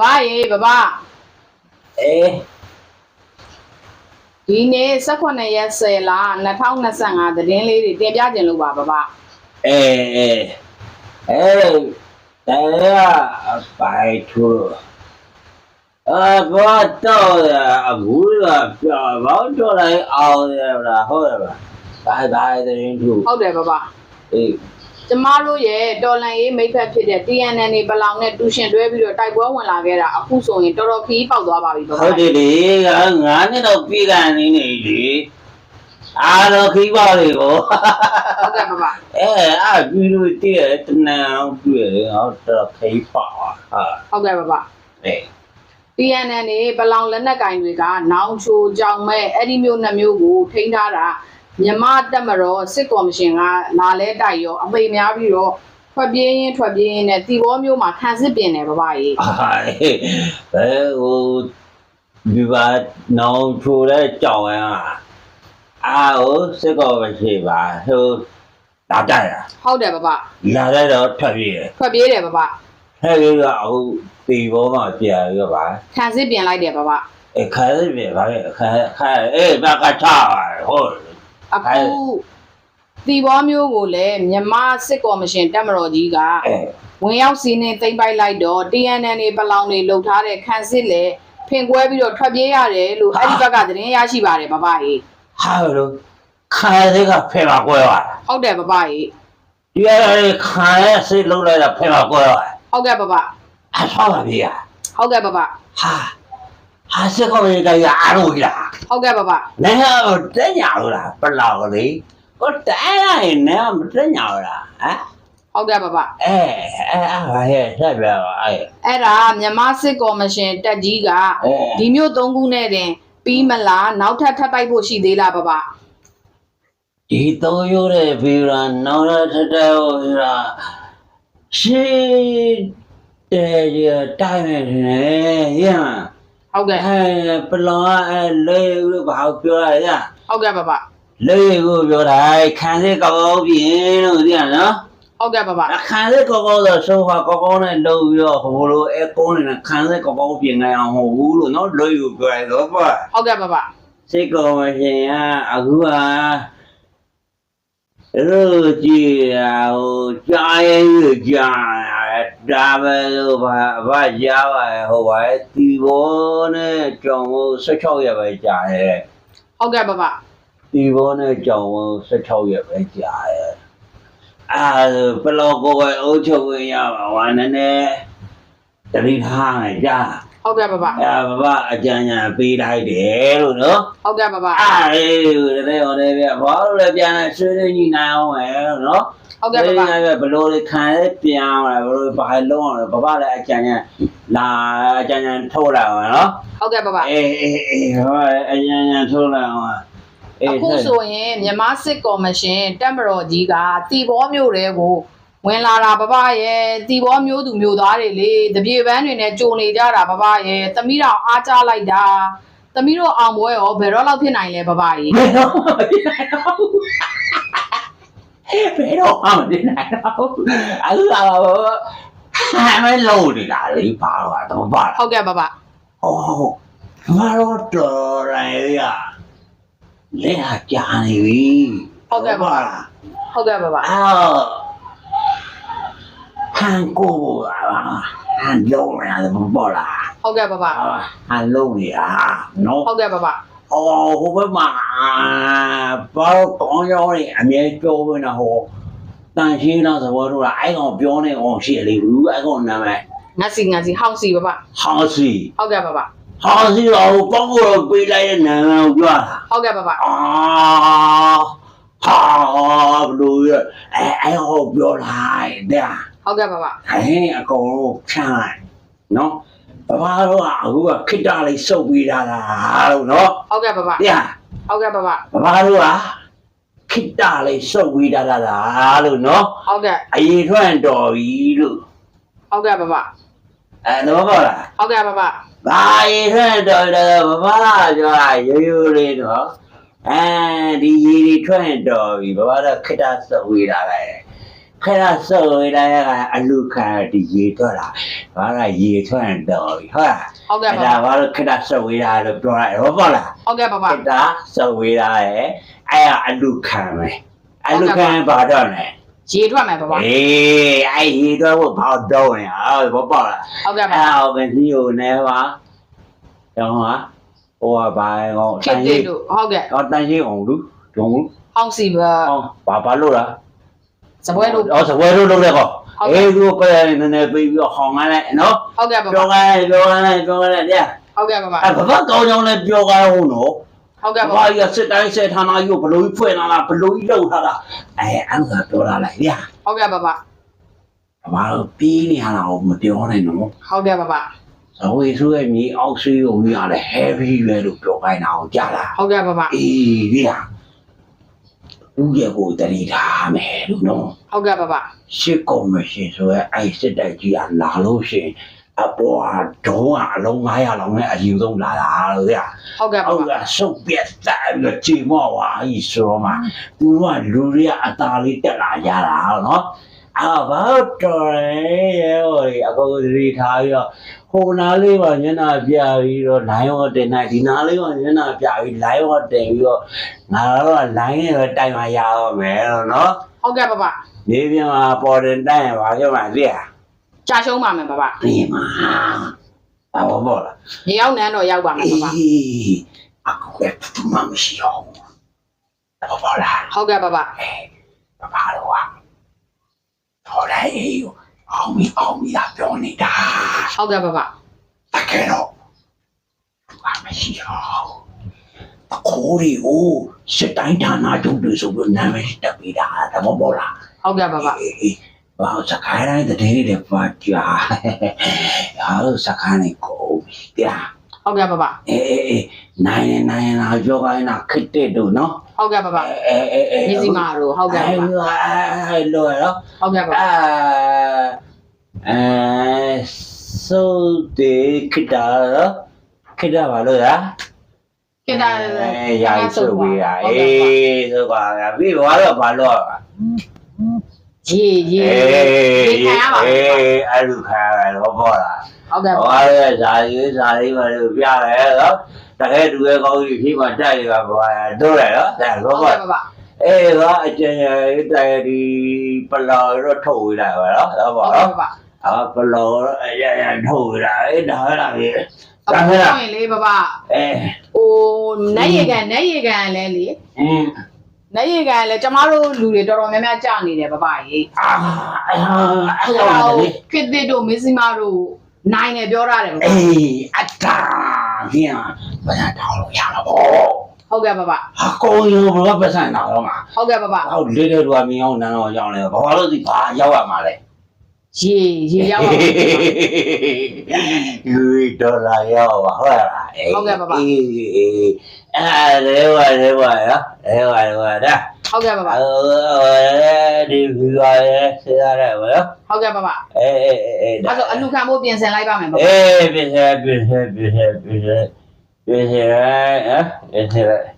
ဘဘရေဘဘအေးဒီနေ့18ရက်10လ2025သတင်းလေးတွေတင်ပြခြင်းလို့ပါဘဘအေးအေးအေးတရားအပိုင်ထူအာဘာတော့အခုကပြောဘောင်းတော့လိုက်အောင်ရလားဟုတ်ရပါဘိုင်ဘိုင်တဲ့ထူဟုတ်တယ်ဘဘအေး ကျမတို့ရဲ့တော်လန်ရေးမိတ်ဖက်ဖြစ်တဲ့ TNN နေပလောင်နဲ့တူရှင်တွဲပြီးတော့တိုက်ပွဲဝင်လာခဲ့တာအခုဆိုရင်တော်တော်ခီးပေါက်သွားပါပြီဘဘဟုတ်တယ်လေငါငါနဲ့တော့ပြေကန်နေနေလေအားတော့ခိပါလေကိုဟုတ်ကဲ့ဘဘအဲအပြီးလို့တည်းတနန်းတွေ့ဟောတော့ခိပါဟာဟုတ်ကဲ့ဘဘအေး TNN နေပလောင်လက်နက်ကင်တွေက နောင်ချိုကြောင်မဲ့အဲ့ဒီမျိုးနှစ်မျိုးကိုထိန်းထားတာ မြမတက်မတော်စစ်ကော်မရှင်ကလာလဲတိုက်ရောအပေများပြီးတော့ထွက်ပြေးရင်ထွက်ပြေးရင်နဲ့တီဘောမျိုးမှာခံစစ်ပြင်တယ်ဘဘကြီးဟာဘယ်ဟိုဒီပါနောင်ချိုတဲ့ကြောင်ရအာဟိုစစ်ကောမရှိပါဟိုလာကြရဟုတ်တယ်ဘဘလာတဲ့တော့ထွက်ပြေးထွက်ပြေးတယ်ဘဘဟဲ့ကြီးကအခုဒီဘောမှာကြာရပါခံစစ်ပြင်လိုက်တယ်ဘဘအခါလေးပြေပါလေအခါခါအေးဘာကချာဟုတ် အခုတီဘောမျိုးကိုလည်းမြမစစ်ကော်မရှင်တက်မတော်ကြီးကအဲဝင်ရောက်စီးနေသိမ့်ပိုက်လိုက်တော့ TNN နေပလောင်တွေလှုပ်ထားတဲ့ခံစစ်လေဖင်ကွဲပြီးတော့ထွက်ပြေးရတယ်လို့အဲ့ဒီဘက်ကသတင်းရရှိပါတယ်ဘဘကြီးဟာလို့ခါလေးကဖေပါကွဲသွားဟုတ်တယ်ဘဘကြီးဒီရလေးခါရဲ့စိတ်လုံးလိုက်တာဖေပါကွဲသွားဟုတ်ကဲ့ဘဘအဆောပါဗျာဟုတ်ကဲ့ဘဘဟာ ဟာစစ်ကောကြီးကရအားလို့လားဟုတ်ကဲ့ဘဘနဲတော့တက်ညာလို့လားပလောက်လေကိုတိုင်းလိုက်နဲမတက်ညာလို့လားဟမ်ဟုတ်ကဲ့ဘဘအဲအဲအားပါရဲ့ဆက်ပြပါအဲအဲ့ဒါမြမစစ်ကော်မရှင်တက်ကြီးကအဲဒီမျိုးသုံးခုနဲ့တင်ပြီးမလားနောက်ထပ်ထပ်တိုက်ဖို့ရှိသေးလားဘဘဒီတော့ရိုးတဲ့ဗီရာနောက်တော့ထတဲ့ဟိုရာရှေးတဲ့ရတိုင်းနေတယ်ရမ်း ဟုတ်ကဲ့အဲပလောင်အဲလေးလို့ဘာပြောရလဲဟုတ်ကဲ့ဘဘလေးကိုပြောတာခံစစ်ကောင်းပြင်းလို့သိရနော်ဟုတ်ကဲ့ဘဘခံစစ်ကောင်းကောင်းဆိုဆိုဟာကောင်းကောင်းနဲ့လုံပြီးတော့ဟိုလိုအဲကုန်းနဲ့ခံစစ်ကောင်းကောင်းပြင်နိုင်အောင်မဟုတ်ဘူးလို့နော်လေးကိုပြောရတော့ပါဟုတ်ကဲ့ဘဘစိတ်ကောင်းမရှင်ကအခုကရိုးကြည့်ရဟိုကြားရင်ကြားရတယ် ဒါပဲလို့ဘာဘာကြားပါဟိုပါတီဘောနဲ့ကြောင်မို့16ရက်ပဲကြားတယ်ဟုတ်ကဲ့ဘဘဒီဘောနဲ့ကြောင်မို့16ရက်ပဲကြားတယ်အာဘလောကိုပဲအုပ်ချုပ်ဝင်ရပါဝါနည်းနည်းတတိထားနေကြားဟုတ်ကဲ့ဘဘအဲဘာဘာအကြံဉာဏ်ပေးလိုက်တယ်လို့နော်ဟုတ်ကဲ့ဘဘအေးတဲ့ဟောတယ်ဗျဘာလို့လဲပြန်လဲဆွေးနွေးညီနိုင်အောင်ပဲနော် ဟုတ်ကဲ့ဘဘဘလို့လဲခံလဲပြန်အောင်လဲဘလို့ဘာလုံးအောင်လဲဘာဘာလဲအကြံဉာဏ်လာအကြံဉာဏ်ထုတ်လိုက်အောင်နော်ဟုတ်ကဲ့ဘဘအေးအေးအေးဟောအကြံဉာဏ်ထုတ်လိုက်အောင်အေးအခုဆိုရင်မြန်မာစစ်ကော်မရှင်တက်မတော်ကြီးကတီဘောမျိုးတွေကိုဝင်လာတာဘဘရဲ့တီဘောမျိုးသူမျိုးသားတွေလေတပြေပန်းတွေနဲ့ကြုံနေကြတာဘဘရဲ့သမီးတော်အားကြလိုက်တာသမီးတော်အောင်ပွဲရောဘယ်တော့လောက်ဖြစ်နိုင်လဲဘဘကြီး ဘယ်တော့မှမဖြစ်နိုင်တော့အခုကတော့ဟာမလို့နေတာလေပါတော့တော့ပါဟုတ်ကဲ့ပါပါဟောငါတော့တော်ရိုင်းရလက်ဟာကြာနေပြီဟုတ်ကဲ့ပါဟုတ်ကဲ့ပါပါအော်ဟန်ကိုပါဟန်လုံးရတယ်မပေါ်လားဟုတ်ကဲ့ပါပါဟန်လုံးရနော်ဟုတ်ကဲ့ပါပါ အော်ဟိုဘက်မှာဘာကောင်းရောနေအမြဲပြောနေတာဟောတန်ရှင်းလားသဘောတူလားအဲ့ကောင်ပြောနေအောင်ရှေ့လေးဘူးအဲ့ကောင်နာမည်ငါစီငါစီဟောက်စီပါပါဟောက်စီဟုတ်ကဲ့ပါပါဟောက်စီတော့ပေါ့ကိုတော့ပေးလိုက်တဲ့နာမည်ကိုပြောတာဟုတ်ကဲ့ပါပါအာဟာဘလို့ရအဲအဲ့ဟောပြောလိုက်တဲ့ဟုတ်ကဲ့ပါပါဟဲ့အကောင်ဖြန့်လိုက်နော် ဗမာတော့ကအခုကခိတ္တလေးစုပ်ပြီးတာလားလို့နော်ဟုတ်ကဲ့ဗမာဗျာဟုတ်ကဲ့ဗမာဗမာတို့ကခိတ္တလေးစုပ်ပြီးတာလားလို့နော်ဟုတ်ကဲ့အေထွန့်တော်ပြီလို့ဟုတ်ကဲ့ဗမာအဲတော့ဟုတ်လားဟုတ်ကဲ့ဗမာဘာအေထွန့်တော်တယ်ဗမာပြောတာရိုးရိုးလေးတော့အဲဒီရေတွေထွန့်တော်ပြီဗမာတော့ခိတ္တစုပ်ပြီးတာလား ခရဆော်ရတဲ့အလူခါဒီရေထွက်လာဘာလဲရေထွက်တော့ပြီဟုတ်လားဟုတ်ကဲ့အဲ့ပါဒါဘာလို့ခရဆော်ရလို့ပြောရတယ်ဟုတ်ပါလားဟုတ်ကဲ့ပါပါခရဆော်ရရဲ့အဲ့အလူခံမယ်အလူခံဘာတော့လဲရေထွက်မယ်ပါပါအေးအဲ့ရေတော့ဘာတော့လဲဟုတ်ပါလားဟုတ်ကဲ့ပါအဲ့အောင်ပဲဒီကိုနေပါတော့ဟာဟိုကဘာကောခစ်တိတို့ဟုတ်ကဲ့တော့တန်ရှင်းအောင်လူဒုံလူဟောင်းစီပါဟောဘာဘာလို့လား စပွဲတို့အော်စပွဲလို့လုပ်တယ်ကောဟုတ်ကဲ့အေးသူကနည်းနည်းပြီးပြီးဟောင်းလိုက်နော်ဟုတ်ကဲ့ပါပါပြောခိုင်းပြောခိုင်းပြောခိုင်းတဲ့ဟုတ်ကဲ့ပါပါအဲ့ဘာဘာကောင်းကြောင်းလဲပြောခိုင်းဟုတ်နော်ဟုတ်ကဲ့ပါဘာရစစ်တိုင်းစစ်ဌာနယူဘလို့ဖွင့်လာလားဘလို့လောက်လာလားအဲအဲ့ဒါပြောလာလိုက်ဗျာဟုတ်ကဲ့ပါပါဘာလို့ပြီးနေရတာမပြောနဲ့နော်ဟုတ်ကဲ့ပါပါဇဝေဆိုရဲ့မြေအောက်ဆွေးကိုမြင်ရတယ် heavy ပဲလို့ပြောခိုင်းတာကိုကြားလားဟုတ်ကဲ့ပါပါအေးဗျာ ဦးရဲ့ကိုတတိထားမယ်လို့နော်ဟုတ်ကဲ့ပါပါရှစ်ကော်မရှင်ဆိုရဲအဲ့စစ်တိုက်ကြီးကလာလို့ရှိရင်အပေါ်ကဒုံးကအလုံး900လောက်နဲ့အယူဆုံးလာတာလို့ဗျာဟုတ်ကဲ့ပါဟုတ်ပါကဆုပ်ပြတ်တယ်ပြီးတော့ချိန်မော့ဝါကြီးဆိုတော့မှသူကလူတွေကအตาလေးတက်လာကြတာနော် အာဘာတော်ရဲဟိုအကောသတိထားပြီးတော့ဟိုနားလေးပါညနာပြပြီးတော့ line ဟောတင်နိုင်ဒီနားလေးပါညနာပြပြီး line ဟောတင်ပြီးတော့ငါတော့ line နဲ့ပဲတိုင်มาရတော့မယ်လို့နော်ဟုတ်ကဲ့ပါပါနေပြန်မှာပေါ်တင်တိုင်ပါကြမှာသိရကြာရှုံးပါမယ်ပါပါနေမှာအဘောဘောလားရေရောက်နန်းတော့ရောက်ပါမယ်ပါပါအေးအခုကတူမမရှိအောင်ဘောဘောလားဟုတ်ကဲ့ပါပါဘာဘာလို့ อ่ะဟောလိုက်အေးအောင်မီအောင်မီလာပြောနေတာဟုတ်ကဲ့ပါပါတကယ်တော့ဘာမရှိအောင်တခိုးရီကိုစစ်တိုင်းဌာနချုပ်တွေဆိုပြီးနာမည်တက်ပေးတာတဘောဘောလားဟုတ်ကဲ့ပါပါအေးအေးဘာစခိုင်းတိုင်းတဲ့တွေတွေပါကြာဟာလို့စခိုင်းနေကိုတရား ဟုတ်ကဲ့ပါပါအေးအေးအေးနိုင်နေနိုင်နေလာပြောခိုင်းတာခစ်တဲ့တို့နော်ဟုတ်ကဲ့ပါပါအေးအေးအေးမြစီမာတို့ဟုတ်ကဲ့ပါပါအဲလောရောဟုတ်ကဲ့ပါပါအာအဲဆိုတေခိတာခိတာဘာလို့လဲခေတ္တအဲရာဆိုဝေးတာအေးဆိုပါကပြီးဘာလို့ဘာလို့ရေရေအေးရေခံရပါမယ်အေးအဲ့လိုခံရတယ်ဘောဘောလား ဟုတ်ကဲ့ပါဟောရဲဇာရေးဇာလေးပါလို့ပြရဲနော်တကယ်သူရဲ့ကောင်းကြီးဖြစ်မှတိုက်ရပါဘာတို့ရနော်ဒါဘောဟုတ်ဘောကဲ့ပါပါအေးကအကျဉ်းရတဲ့ဒီပလော်တော့ထုတ်ဝေးလာပါတော့တော့ဟုပါတ်ကဲ့နော်ပါပါအာပလော်အရရထုတ်ဝေးလာအေးဒါလာပြီအခုဒါဆိုဟဲ့လားရင်လေပါပါအဲဟိုနတ်ရေကန်နတ်ရေကန်လဲလေအင်းနတ်ရေကန်လဲကျမတို့လူတွေတော်တော်များများကြာနေတယ်ပါပါရေအာအဲ့ဟာအဲ့အဲ့ဒါဒါလေခေတ္တတို့မစ္စည်းမတို့ နိုင်တယ်ပြောရတယ်ပါပါအေးအတားဟင်းဘာသာတောင်းလို့ရမှာပေါ့ဟုတ်ကဲ့ပါပါဟာကိုယ်ရောဘယ်ပတ်စံတော့မှာဟုတ်ကဲ့ပါပါဟောလေးတဲ့လူကမြင်အောင်နန်းတော့ရောက်လဲဘာလို့ဒီဘာရောက်ရမှာလဲရေရေရောက်ပါမယ်ယူဒေါ်လာရောက်ပါဟုတ်လားအေးအဲ့ဒါလေးပါလေးပါရလေးပါလေးပါဒါ ဟုတ်ကဲ့ပါပါအဲဒီဗီဒီယိုရဲ့ဆရာရဲပါနော်ဟုတ်ကဲ့ပါပါအေးအေးအေးအဲ့ဆိုအလူခံဖို့ပြင်ဆင်လိုက်ပါမယ်ပါပါအေးပြည့်စဲပြည့်စဲပြည့်စဲပြည့်စဲပြည့်စဲဟမ်ပြည့်စဲ